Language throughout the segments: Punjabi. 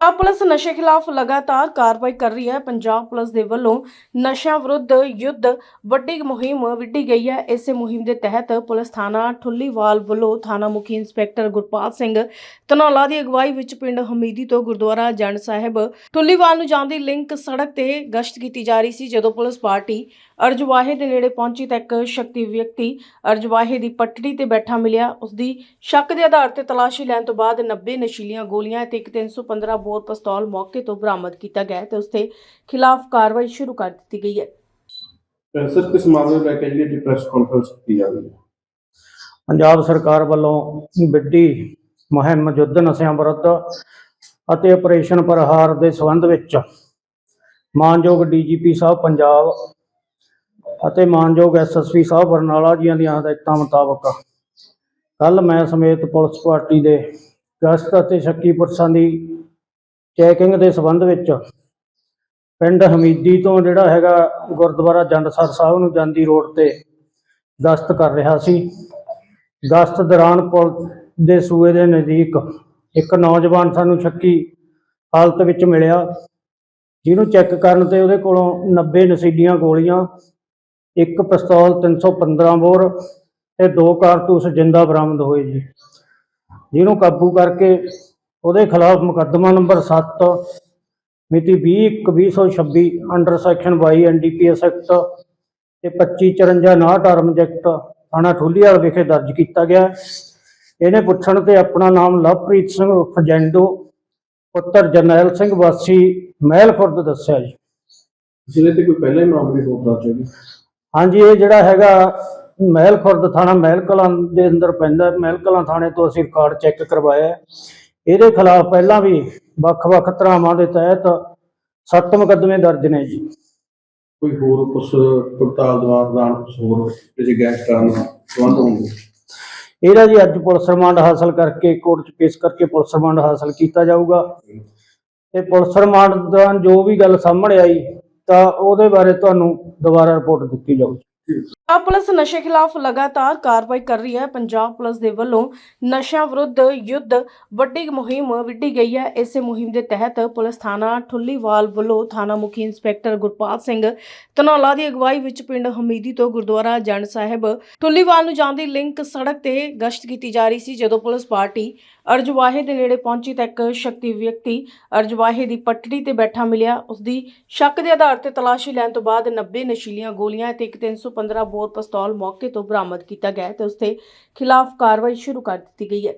ਪੰਜਾਬ ਪੁਲਿਸ ਨਸ਼ੇ ਖਿਲਾਫ ਲਗਾਤਾਰ ਕਾਰਵਾਈ ਕਰ ਰਹੀ ਹੈ। ਪੰਜਾਬ ਪੁਲਿਸ ਦੇ ਵੱਲੋਂ ਨਸ਼ਿਆਂ ਵਿਰੁੱਧ ਯੁੱਧ ਵੱਡੀ ਮੁਹਿੰਮ ਵਿੱਢੀ ਗਈ ਹੈ। ਇਸੇ ਮੁਹਿੰਮ ਦੇ ਤਹਿਤ ਪੁਲਿਸ ਥਾਣਾ ਠੁੱਲੀਵਾਲ ਵੱਲੋਂ ਥਾਣਾ ਮੁਖੀ ਇੰਸਪੈਕਟਰ ਗੁਰਪਾਲ ਸਿੰਘ ਧਨੌਲਾ ਦੀ ਅਗਵਾਈ ਵਿੱਚ ਪਿੰਡ ਹਮੀਦੀ ਤੋਂ ਗੁਰਦੁਆਰਾ ਜੰਡ ਸਾਹਿਬ ਠੁੱਲੀਵਾਲ ਨੂੰ ਜਾਂਦੀ ਲਿੰਕ ਸੜਕ ਤੇ ਗਸ਼ਤ ਕੀਤੀ ਜਾ ਰਹੀ ਸੀ, ਜਦੋਂ ਪੁਲਿਸ ਪਾਰਟੀ ਅਰਜਵਾਹੇ ਦੇ ਨੇੜੇ ਪਹੁੰਚੀ ਤਾਂ ਇੱਕ ਸ਼ਕਤੀ ਵਿਅਕਤੀ ਅਰਜਵਾਹੇ ਦੀ ਪੱਟੜੀ ਤੇ ਬੈਠਾ ਮਿਲਿਆ। ਉਸ ਦੀ ਸ਼ੱਕ ਦੇ ਆਧਾਰ ਤੇ ਤਲਾਸ਼ੀ ਲੈਣ ਤੋਂ ਬਾਅਦ 90 ਨਸ਼ੀਲੀਆਂ ਗੋਲੀਆਂ ਤੇ ਇੱਕ 315 ਬੋਰ ਪਿਸਤੌਲ ਮੌਕੇ ਤੋਂ ਬਰਾਮਦ ਕੀਤਾ ਗਿਆ ਹੈ ਤੇ ਉਸ ਦੇ ਖਿਲਾਫ ਕਾਰਵਾਈ ਸ਼ੁਰੂ ਕਰ ਦਿੱਤੀ ਗਈ ਹੈ। ਸਰ ਕਿਸ ਮਾਮਲੇ ਨੂੰ ਲੈ ਕੇ ਜਿਹੜੀ ਅੱਜ ਪ੍ਰੈਸ ਕਾਨਫਰੰਸ ਕੀਤੀ ਜਾ ਰਹੀ ਹੈ? ਪੰਜਾਬ ਸਰਕਾਰ ਵੱਲੋਂ ਵਿੱਢੀ ਮੁਹਿੰਮ ਯੁੱਧ ਨਸ਼ਿਆਂ ਵਿਰੁੱਧ ਅਤੇ ਆਪਰੇਸ਼ਨ ਪ੍ਰਹਾਰ ਦੇ ਸੰਬੰਧ ਵਿੱਚ ਮਾਨਯੋਗ ਡੀਜੀਪੀ ਸਾਹਿਬ ਪੰਜਾਬ ਅਤੇ ਮਾਨਯੋਗ ਐਸਐਸਪੀ ਸਾਹਿਬ ਬਰਨਾਲਾ ਜੀਆਂ ਦੀਆਂ ਹਦਾਇਤਾਂ ਮੁਤਾਬਕ ਕੱਲ ਮੈਂ ਸਮੇਤ ਪੁਲਿਸ ਪਾਰਟੀ ਦੇ ਗਸ਼ਤ ਅਤੇ ਸ਼ੱਕੀ ਪੁਰਸ਼ਾਂ ਦੀ ਚੈਕਿੰਗ ਦੇ ਸੰਬੰਧ ਵਿੱਚ ਪਿੰਡ ਹਮੀਦੀ ਤੋਂ ਜਿਹੜਾ ਹੈਗਾ ਗੁਰਦੁਆਰਾ ਜੰਡਸਰ ਸਾਹਿਬ ਨੂੰ ਜਾਂਦੀ ਰੋਡ ਤੇ ਗਸ਼ਤ ਕਰ ਰਿਹਾ ਸੀ। ਗਸ਼ਤ ਦੌਰਾਨ ਪੁਲ ਦੇ ਸੂਏ ਦੇ ਨਜ਼ਦੀਕ ਇੱਕ ਨੌਜਵਾਨ ਸਾਨੂੰ ਸ਼ੱਕੀ ਹਾਲਤ ਵਿੱਚ ਮਿਲਿਆ, ਜਿਹਨੂੰ ਚੈੱਕ ਕਰਨ ਤੇ ਉਹਦੇ ਕੋਲੋਂ 90 ਨਸ਼ੀਲੀਆਂ ਗੋਲੀਆਂ, ਇੱਕ ਪਿਸਤੌਲ 315 ਬੋਰ ਤੇ ਦੋ ਕਾਰਤੂਸ ਜਿੰਦਾ ਬਰਾਮਦ ਹੋਏ ਜੀ। ਜਿਹਨੂੰ ਕਾਬੂ ਕਰਕੇ ਉਹਦੇ ਖਿਲਾਫ ਮੁਕੱਦਮਾ ਨੰਬਰ 7 ਮਿਤੀ 20/2026 ਅੰਡਰ ਸੈਕਸ਼ਨ 22 ਐਨਡੀਪੀਐਸ ਐਕਟ ਤੇ 2554 ਆਰਮਜ਼ ਐਕਟ ਥਾਣਾ ਠੁੱਲੀਵਾਲ ਵਿਖੇ ਦਰਜ ਕੀਤਾ ਗਿਆ ਹੈ। ਇਹਨੇ ਪੁੱਛਣ ਤੇ ਆਪਣਾ ਨਾਮ ਲਵਪ੍ਰੀਤ ਸਿੰਘ ਉਰਫ ਜੈਂਡੋ ਪੁੱਤਰ ਜਰਨੈਲ ਸਿੰਘ ਵਾਸੀ ਮਹਿਲ ਖੁਰਦ ਦੱਸਿਆ ਜੀ ਜਿਹਦੇ ਤੇ ਕੋਈ ਪਹਿਲਾਂ ਹੀ ਮਾਮਲੇ ਹੋ ਦਰਜ ਹੋਵੇ ਹਾਂਜੀ ਇਹ ਜਿਹੜਾ ਹੈਗਾ ਮਹਿਲ ਖੁਰਦ ਥਾਣਾ ਮਹਿਲ ਕਲਾਂ ਦੇ ਅੰਦਰ ਪੈਂਦਾ ਹੈ। ਮਹਿਲ ਕਲਾਂ ਥਾਣੇ ਤੋਂ ਅਸੀਂ ਰਿਕਾਰਡ ਚੈੱਕ ਕਰਵਾਇਆ ਹੈ। ਇਹਦੇ ਖਿਲਾਫ ਪਹਿਲਾਂ ਵੀ ਵੱਖ-ਵੱਖ ਧਾਰਾਵਾਂ ਦੇ ਤਹਿਤ ਸੱਤ ਮੁਕੱਦਮੇ ਦਰਜ ਨੇ ਜੀ। ਕੋਈ ਹੋਰ ਕੁਛ ਪੜਤਾਲ ਦੌਰਾਨ ਕੁਛ ਹੋਰ ਕਿਸੇ ਗੈਂਗਸਟਰ ਨਾਲ ਸੰਬੰਧ ਹੋਣਗੇ? ਇਹਦਾ ਜੀ ਅੱਜ ਪੁਲਿਸ ਰਿਮਾਂਡ ਹਾਸਲ ਕਰਕੇ ਕੋਰਟ 'ਚ ਪੇਸ਼ ਕਰਕੇ ਪੁਲਿਸ ਰਿਮਾਂਡ ਹਾਸਲ ਕੀਤਾ ਜਾਊਗਾ। ਤੇ ਪੁਲਿਸ ਰਿਮਾਂਡ ਦੌਰਾਨ ਜੋ ਵੀ ਗੱਲ ਸਾਹਮਣੇ ਆਈ ਤਾਂ ਉਹਦੇ ਬਾਰੇ ਤੁਹਾਨੂੰ ਦੁਬਾਰਾ ਰਿਪੋਰਟ ਦਿੱਤੀ ਜਾਊਗੀ ਪੰਜਾਬ ਪੁਲਿਸ ਨਸ਼ੇ ਖਿਲਾਫ ਲਗਾਤਾਰ ਕਾਰਵਾਈ ਕਰ ਰਹੀ ਹੈ। ਪੰਜਾਬ ਪੁਲਿਸ ਦੇ ਵੱਲੋਂ ਨਸ਼ਿਆਂ ਵਿਰੁੱਧ ਯੁੱਧ ਵੱਡੀ ਮੁਹਿੰਮ ਵਿੱਢੀ ਗਈ ਹੈ। ਇਸੇ ਮੁਹਿੰਮ ਦੇ ਤਹਿਤ ਪੁਲਿਸ ਥਾਣਾ ਠੁੱਲੀਵਾਲ ਵੱਲੋਂ ਥਾਣਾ ਮੁਖੀ ਇੰਸਪੈਕਟਰ ਗੁਰਪਾਲ ਸਿੰਘ ਧਨੌਲਾ ਦੀ ਅਗਵਾਈ ਵਿੱਚ ਪਿੰਡ ਹਮੀਦੀ ਤੋਂ ਗੁਰਦੁਆਰਾ ਜੰਡ ਸਾਹਿਬ ਠੁੱਲੀਵਾਲ ਨੂੰ ਜਾਂਦੀ ਲਿੰਕ ਸੜਕ ਤੇ ਗਸ਼ਤ ਕੀਤੀ ਜਾ ਰਹੀ ਸੀ, ਜਦੋਂ ਪੁਲਿਸ ਪਾਰਟੀ ਅਰਜਵਾਹੇ ਦੇ ਨੇੜੇ ਪਹੁੰਚੀ ਤਾਂ ਇੱਕ ਸ਼ੱਕੀ ਵਿਅਕਤੀ ਅਰਜਵਾਹੇ ਦੀ ਪਟੜੀ ਤੇ ਬੈਠਾ ਮਿਲਿਆ। ਉਸ ਦੀ ਸ਼ੱਕ ਦੇ ਆਧਾਰ ਤੇ ਤਲਾਸ਼ੀ ਲੈਣ ਤੋਂ ਬਾਅਦ 90 ਨਸ਼ੀਲੀਆਂ ਗੋਲੀਆਂ ਤੇ ਇੱਕ 315 ਬੋਰ ਪਿਸਤੌਲ ਮੌਕੇ ਤੋਂ ਬਰਾਮਦ ਕੀਤਾ ਗਿਆ ਤੇ ਉਸ ਦੇ ਖਿਲਾਫ ਕਾਰਵਾਈ ਸ਼ੁਰੂ ਕਰ ਦਿੱਤੀ ਗਈ ਹੈ।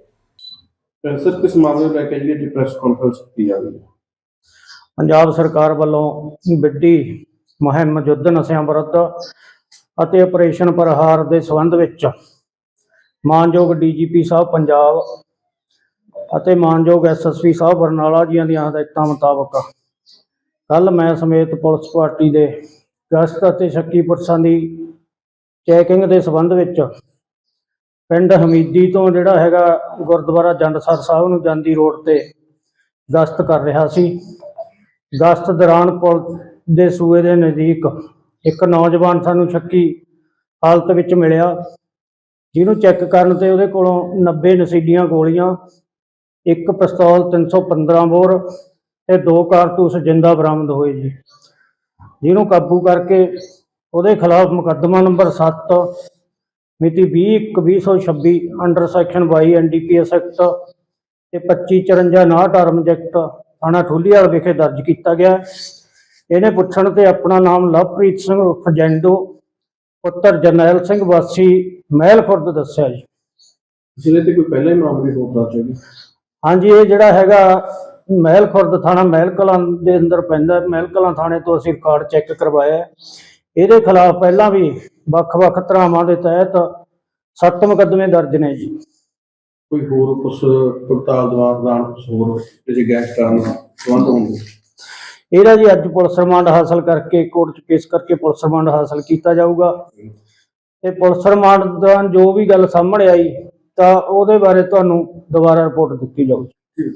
ਸਰ ਕਿਸ ਮਾਮਲੇ ਲੈ ਕੇ ਜਿਹੜੀ ਪ੍ਰੈਸ ਕਾਨਫਰੰਸ ਕੀਤੀ ਜਾ ਰਹੀ ਹੈ? ਪੰਜਾਬ ਸਰਕਾਰ ਵੱਲੋਂ ਵਿੱਢੀ ਮੁਹਿੰਮ ਯੁੱਧ ਨਸ਼ਿਆਂ ਵਿਰੁੱਧ ਅਤੇ ਆਪਰੇਸ਼ਨ ਪ੍ਰਹਾਰ ਦੇ ਸੰਬੰਧ ਵਿੱਚ ਮਾਨਯੋਗ ਡੀਜੀਪੀ ਸਾਹਿਬ ਪੰਜਾਬ ਅਤੇ ਮਾਨਯੋਗ ਐਸਐਸਪੀ ਸਾਹਿਬ ਬਰਨਾਲਾ ਜੀਆਂ ਦੀਆਂ ਹਦਾਇਤਾਂ ਮੁਤਾਬਕ ਕੱਲ ਮੈਂ ਸਮੇਤ ਪੁਲਿਸ ਪਾਰਟੀ ਦੇ ਗਸ਼ਤ ਅਤੇ ਸ਼ੱਕੀ ਪੁਰਸ਼ਾਂ ਦੀ ਚੈਕਿੰਗ ਦੇ ਸੰਬੰਧ ਵਿੱਚ ਪਿੰਡ ਹਮੀਦੀ ਤੋਂ ਜਿਹੜਾ ਹੈਗਾ ਗੁਰਦੁਆਰਾ ਜੰਡਸਰ ਸਾਹਿਬ ਨੂੰ ਜਾਂਦੀ ਰੋਡ ਤੇ ਗਸ਼ਤ ਕਰ ਰਿਹਾ ਸੀ। ਗਸ਼ਤ ਦੌਰਾਨ ਪੁਲ ਦੇ ਸੂਏ ਦੇ ਨਜ਼ਦੀਕ ਇੱਕ ਨੌਜਵਾਨ ਸਾਨੂੰ ਸ਼ੱਕੀ ਹਾਲਤ ਵਿੱਚ ਮਿਲਿਆ, ਜਿਹਨੂੰ ਚੈੱਕ ਕਰਨ ਤੇ ਉਹਦੇ ਕੋਲੋਂ 90 ਨਸ਼ੀਲੀਆਂ ਗੋਲੀਆਂ ਇੱਕ ਪਿਸਤੌਲ 315 ਬੋਰ ਤੇ ਦੋ ਕਾਰਤੂਸ ਜਿੰਦਾ ਬਰਾਮਦ ਹੋਏ ਜੀ। ਜਿਹਨੂੰ ਕਾਬੂ ਕਰਕੇ ਉਹਦੇ ਖਿਲਾਫ ਮੁਕੱਦਮਾ ਨੰਬਰ 7 ਮਿਤੀ 20/2026 ਅੰਡਰ ਸੈਕਸ਼ਨ 22 ਐਨਡੀਪੀਐਸ ਐਕਟ ਤੇ 2554 ਆਰਮਜ਼ ਐਕਟ ਥਾਣਾ ਠੁੱਲੀਵਾਲ ਵਿਖੇ ਦਰਜ ਕੀਤਾ ਗਿਆ। ਇਹਨੇ ਪੁੱਛਣ ਤੇ ਆਪਣਾ ਨਾਮ ਲਵਪ੍ਰੀਤ ਸਿੰਘ ਫਜੈਂਡੋ, ਪੁੱਤਰ ਜਰਨੈਲ ਸਿੰਘ ਵਾਸੀ ਮਹਿਲ ਖੁਰਦ ਦੱਸਿਆ ਜੀ। ਜਿਹਦੇ ਤੇ ਕੋਈ ਪਹਿਲਾਂ ਹੀ ਮਾਮਲੇ ਹੋ ਦਰਜ ਹੋਵੇ ਹਾਂਜੀ ਇਹ ਜਿਹੜਾ ਹੈਗਾ ਮਹਿਲ ਖੁਰਦ ਥਾਣਾ ਮਹਿਲ ਕਲਾਂ ਦੇ ਅੰਦਰ ਪੈਂਦਾ। ਮਹਿਲ ਕਲਾਂ ਥਾਣੇ ਤੋਂ ਅਸੀਂ ਰਿਕਾਰਡ ਚੈੱਕ ਕਰਵਾਇਆ ਹੈ। ਇਹਦੇ ਖਿਲਾਫ ਪਹਿਲਾਂ ਵੀ ਵੱਖ-ਵੱਖ ਧਾਰਾਵਾਂ ਦੇ ਤਹਿਤ ਸੱਤ ਮੁਕੱਦਮੇ ਦਰਜ ਨੇ ਜੀ ਕੋਈ ਹੋਰ ਕੁਛ ਪੜਤਾਲ ਦੌਰਾਨ ਕੁਛ ਹੋਰ ਕਿਸੇ ਗੈਂਗਸਟਰ ਨਾਲ ਸੰਬੰਧ ਹੋਣਗੇ ਇਹਦਾ ਜੀ ਅੱਜ ਪੁਲਿਸ ਰਿਮਾਂਡ ਹਾਸਲ ਕਰਕੇ ਕੋਰਟ 'ਚ ਪੇਸ਼ ਕਰਕੇ ਪੁਲਿਸ ਰਿਮਾਂਡ ਹਾਸਲ ਕੀਤਾ ਜਾਊਗਾ ਤੇ ਪੁਲਿਸ ਰਿਮਾਂਡ ਦੌਰਾਨ ਜੋ ਵੀ ਗੱਲ ਸਾਹਮਣੇ ਆਈ ਤਾਂ ਉਹਦੇ ਬਾਰੇ ਤੁਹਾਨੂੰ ਦੁਬਾਰਾ ਰਿਪੋਰਟ ਦਿੱਤੀ ਜਾਊਗੀ